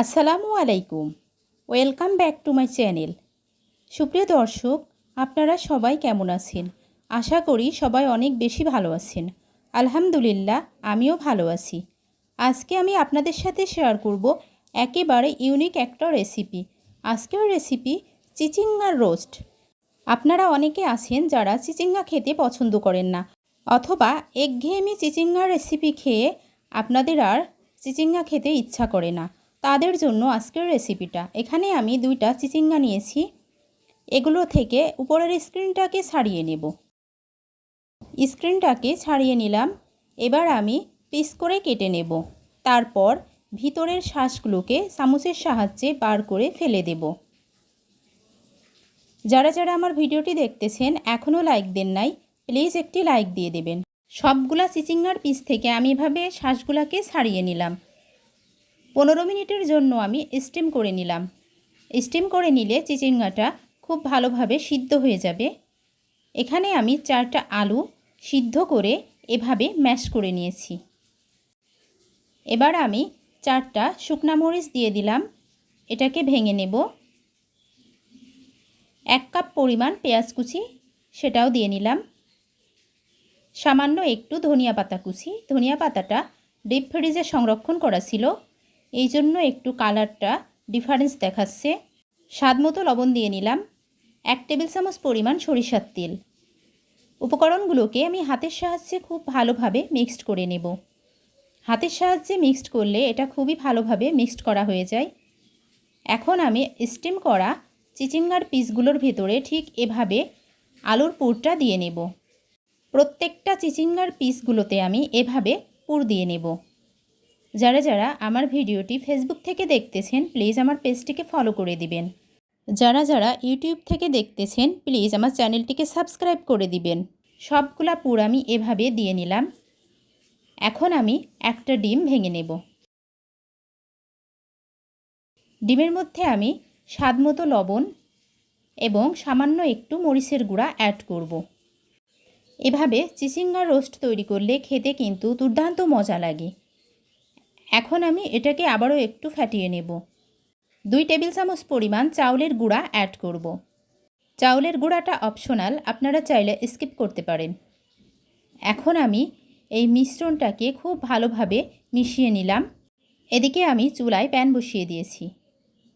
আসসালামু আলাইকুম। Welcome back to my channel. সুপ্রিয় দর্শক, আপনারা সবাই কেমন আছেন? আশা করি সবাই অনেক বেশি ভালো আছেন। আলহামদুলিল্লাহ, আমিও ভালো আছি। আজকে আমি আপনাদের সাথে শেয়ার করব একেবারে ইউনিক একটা রেসিপি আজকের রেসিপি চিচিঙ্গার রোস্ট আপনারা অনেকে আছেন যারা চিচিঙ্গা খেতে পছন্দ করেন না, অথবা একঘেয়েমি চিচিঙ্গার রেসিপি খেয়ে আপনাদের আর চিচিঙ্গা খেতে ইচ্ছা করে না। তাদের জন্য আজকের রেসিপিটা এখানে আমি দুইটা চিচিঙ্গা নিয়েছি। এগুলো থেকে উপরের স্ক্রিনটাকে ছাড়িয়ে নেব। স্ক্রিনটাকে ছাড়িয়ে নিলাম। এবার আমি পিস করে কেটে নেব। তারপর ভিতরের শ্বাসগুলোকে চামচের সাহায্যে বার করে ফেলে দেব। যারা যারা আমার ভিডিওটি দেখতেছেন, এখনও লাইক দেন নাই প্লিজ একটি লাইক দিয়ে দেবেন। সবগুলা চিচিঙ্গার পিস থেকে আমি এভাবে শ্বাসগুলাকে ছাড়িয়ে নিলাম। পনেরো মিনিটের জন্য আমি স্টিম করে নিলাম। স্টিম করে নিলে চিচিঙ্গাটা খুব ভালোভাবে সিদ্ধ হয়ে যাবে। এখানে আমি চারটা আলু সিদ্ধ করে এভাবে ম্যাশ করে নিয়েছি। এবার আমি চারটা শুকনা মরিচ দিয়ে দিলাম। এটাকে ভেঙে নেব। এক কাপ পরিমাণ পেঁয়াজ কুচি, সেটাও দিয়ে নিলাম। সামান্য একটু ধনিয়া পাতা কুচি। ধনিয়া পাতাটা ডিপ ফ্রিজে সংরক্ষণ করা ছিল। এই জন্য একটু কালারটা ডিফারেন্স দেখাচ্ছে। স্বাদ মতো লবণ দিয়ে নিলাম। এক টেবিল চামচ পরিমাণ সরিষার তেল। উপকরণগুলোকে আমি হাতের সাহায্যে খুব ভালোভাবে মিক্সড করে নেব। হাতের সাহায্যে মিক্সড করলে এটা খুবই ভালোভাবে মিক্সড করা হয়ে যায়। এখন আমি স্টিম করা চিচিঙ্গার পিসগুলোর ভেতরে ঠিক এভাবে আলুর পুরটা দিয়ে নেব। প্রত্যেকটা চিচিঙ্গার পিসগুলোতে আমি এভাবে পুর দিয়ে নেব। যারা যারা আমার ভিডিওটি ফেসবুক থেকে দেখতেছেন প্লিজ আমার পেজটিকে ফলো করে দিবেন। যারা যারা ইউটিউব থেকে দেখতেছেন প্লিজ আমার চ্যানেলটিকে সাবস্ক্রাইব করে দিবেন। সবগুলা পুর আমি এভাবে দিয়ে নিলাম। এখন আমি একটা ডিম ভেঙে নেব। ডিমের মধ্যে আমি স্বাদ মতো লবণ এবং সামান্য একটু মরিচের গুঁড়া অ্যাড করব। এভাবে চিচিঙ্গার রোস্ট তৈরি করলে খেতে কিন্তু দুর্দান্ত মজা লাগে। এখন আমি এটাকে আবারও একটু ফাটিয়ে নেব। দুই টেবিল চামচ পরিমাণ চাউলের গুঁড়া অ্যাড করব। চাউলের গুঁড়াটা অপশনাল, আপনারা চাইলে স্কিপ করতে পারেন। এখন আমি এই মিশ্রণটাকে খুব ভালোভাবে মিশিয়ে নিলাম। এদিকে আমি চুলায় প্যান বসিয়ে দিয়েছি।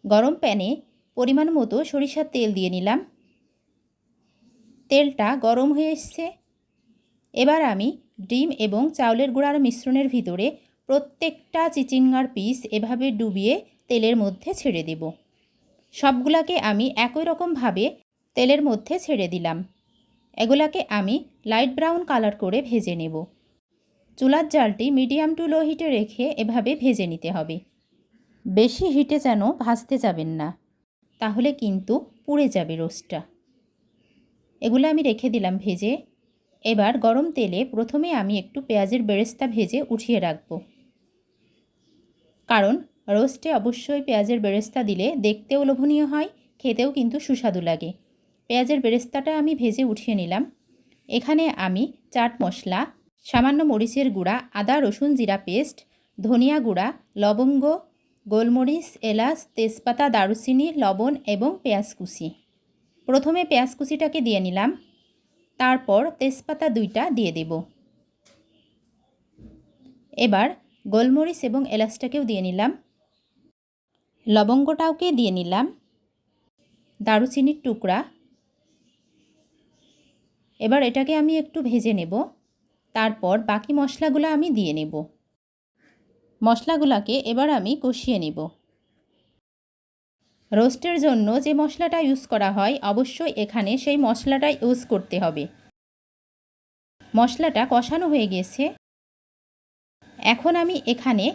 গরম প্যানে পরিমাণ মতো সরিষার তেল দিয়ে নিলাম। তেলটা গরম হয়ে এসছে। এবার আমি ডিম এবং চাউলের গুঁড়ার মিশ্রণের ভিতরে প্রত্যেকটা চিচিঙ্গার পিস এভাবে ডুবিয়ে তেলের মধ্যে ছেড়ে দেব। সবগুলাকে আমি একই রকমভাবে তেলের মধ্যে ছেড়ে দিলাম। এগুলাকে আমি লাইট ব্রাউন কালার করে ভেজে নেব। চুলার জালটি মিডিয়াম টু লো হিটে রেখে এভাবে ভেজে নিতে হবে। বেশি হিটে যেন ভাজতে যাবেন না, তাহলে কিন্তু পুড়ে যাবে রোস্টটা। এগুলো আমি রেখে দিলাম ভেজে। এবার গরম তেলে প্রথমে আমি একটু পেঁয়াজের বেরেস্তা ভেজে উঠিয়ে রাখব। কারণ রোস্টে অবশ্যই পেঁয়াজের বেরেস্তা দিলে দেখতেও লোভনীয় হয়, খেতেও কিন্তু সুস্বাদু লাগে। পেঁয়াজের বেরেস্তাটা আমি ভেজে উঠিয়ে নিলাম। এখানে আমি চাট মশলা, সামান্য মরিচের গুঁড়া, আদা, রসুন, জিরা পেস্ট, ধনিয়া গুঁড়া, লবঙ্গ, গোলমরিচ, এলাচ, তেজপাতা, দারুচিনি, লবণ এবং পেঁয়াজ কুচি। প্রথমে পেঁয়াজ কুচিটাকে দিয়ে নিলাম। তারপর তেজপাতা দুইটা দিয়ে দেব। এবার গোলমরিচ এবং এলাচটাকেও দিয়ে নিলাম। লবঙ্গটাওকে দিয়ে নিলাম। দারুচিনির টুকরা। এবার এটাকে আমি একটু ভেজে নেব। তারপর বাকি মশলাগুলো আমি দিয়ে নেব। মশলাগুলোকে এবার আমি কষিয়ে নেব। রোস্টের জন্য যে মশলাটা ইউজ করা হয়, অবশ্যই এখানে সেই মশলাটা ইউজ করতে হবে। মশলাটা কষানো হয়ে গেছে। এখন আমি এখানে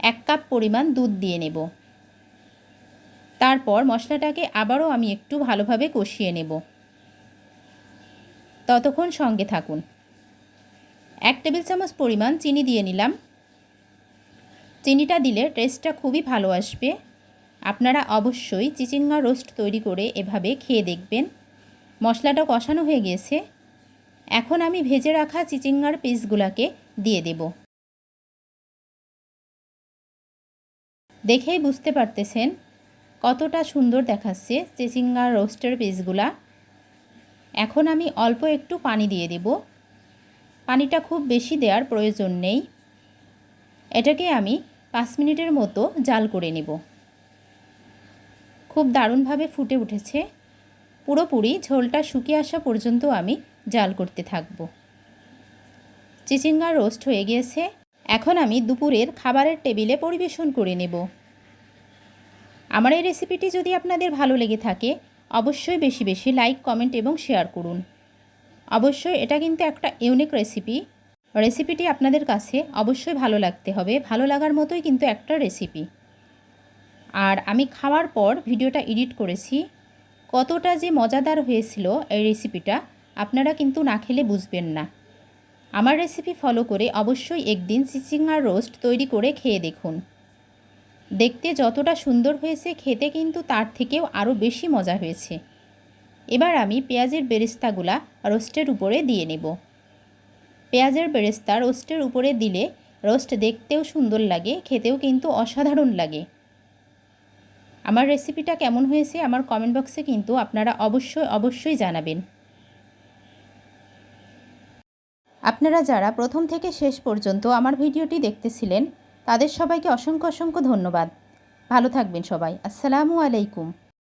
এক কাপ পরিমাণ দুধ দিয়ে নেব। তারপর মশলাটাকে আবারও আমি একটু ভালোভাবে কষিয়ে নেব। ততক্ষণ সঙ্গে থাকুন। এক টেবিল চামচ পরিমাণ চিনি দিয়ে নিলাম। চিনিটা দিলে টেস্টটা খুবই ভালো আসবে। আপনারা অবশ্যই চিচিঙ্গা রোস্ট তৈরি করে এভাবে খেয়ে দেখবেন। মশলাটা কষানো হয়ে গেছে। এখন আমি ভেজে রাখা চিচিঙ্গার পিসগুলোকে দিয়ে দেব। দেখেই বুঝতে পারতেছেন কতটা সুন্দর দেখাচ্ছে চিচিঙ্গার রোস্টের পিসগুলা। এখন আমি অল্প একটু পানি দিয়ে দেব। পানিটা খুব বেশি দেওয়ার প্রয়োজন নেই। এটাকে আমি পাঁচ মিনিটের মতো জাল করে নেব। খুব দারুণভাবে ফুটে উঠেছে। পুরোপুরি ঝোলটা শুকিয়ে আসা পর্যন্ত আমি জাল করতে থাকব। চিচিঙ্গার রোস্ট হয়ে গিয়েছে। এখন আমি দুপুরের খাবারের টেবিলে পরিবেশন করে নেব। আমার এই রেসিপিটি যদি আপনাদের ভালো লেগে থাকে, অবশ্যই বেশি বেশি লাইক, কমেন্ট এবং শেয়ার করুন। অবশ্যই এটা কিন্তু একটা ইউনিক রেসিপি। রেসিপিটি আপনাদের কাছে অবশ্যই ভালো লাগতে হবে, ভালো লাগার মতোই কিন্তু একটা রেসিপি। আর আমি খাওয়ার পর ভিডিওটা এডিট করেছি। কতটা যে মজাদার হয়েছিল এই রেসিপিটা আপনারা কিন্তু না খেলে বুঝবেন না। আমার রেসিপি ফলো করে অবশ্যই একদিন চিচিঙ্গার রোস্ট তৈরি করে খেয়ে দেখুন। দেখতে যতটা সুন্দর হয়েছে, খেতে কিন্তু তার থেকেও আরও বেশি মজা হয়েছে। এবার আমি পেঁয়াজের বেরেস্তাগুলা রোস্টের উপরে দিয়ে নেব। পেঁয়াজের বেরেস্তা রোস্টের উপরে দিলে রোস্ট দেখতেও সুন্দর লাগে, খেতেও কিন্তু অসাধারণ লাগে। আমার রেসিপিটা কেমন হয়েছে, আমার কমেন্ট বক্সে কিন্তু আপনারা অবশ্যই অবশ্যই জানাবেন। আপনারা যারা প্রথম থেকে শেষ পর্যন্ত আমার ভিডিওটি দেখতেছিলেন, তাদের সবাইকে অসংখ্য অসংখ্য ধন্যবাদ। ভালো থাকবেন সবাই। আসসালামু আলাইকুম।